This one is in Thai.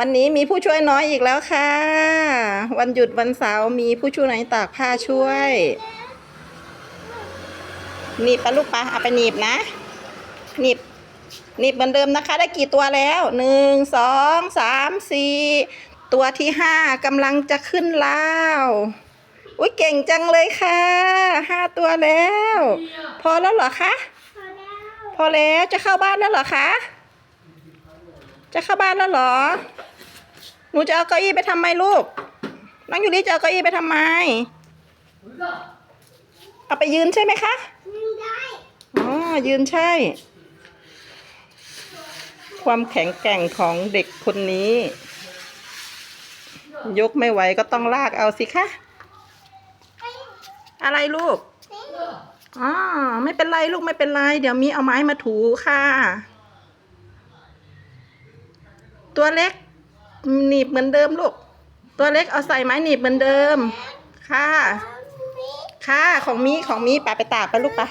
วันนี้มีผู้ช่วยน้อยอีกแล้วค่ะ วันหยุดวันเสาร์มีผู้ช่วยน้อยตากผ้าช่วยหนีบปะลูกปะเอาไปหนีบนะหนีบหนีบเหมือนเดิมนะคะ ได้กี่ตัวแล้วหนึ่งสองสามสี่ตัวที่ห้ากำลังจะขึ้นแล้วอุ้ยเก่งจังเลยค่ะห้าตัวแล้ว พอแล้วเหรอคะพอแล้วจะเข้าบ้านแล้วเหรอคะจะเข้าบ้านแล้วเหรอห นูจะเอาเก้าอี้ไปทำไมลูก น้องยูริจะเอาเก้าอี้ไปทำไม เอาไปยืนใช่ไหมคะอ๋อยืนใช่ ความแข็งแกร่งของเด็กคนนี้ ยกไม่ไหวก็ต้องลากเอาสิคะ อะไรลูกอ๋อไม่เป็นไรลูกไม่เป็นไร เดี๋ยวมีเอาไม้มาถูค่ะ ตัวเล็ก หนีบเหมือนเดิมลูก ตัวเล็กเอาใส่ไม้หนีบเหมือนเดิม ค่ะ ค่ะ ของมีของมีป่าไปตากไปลูกไปะ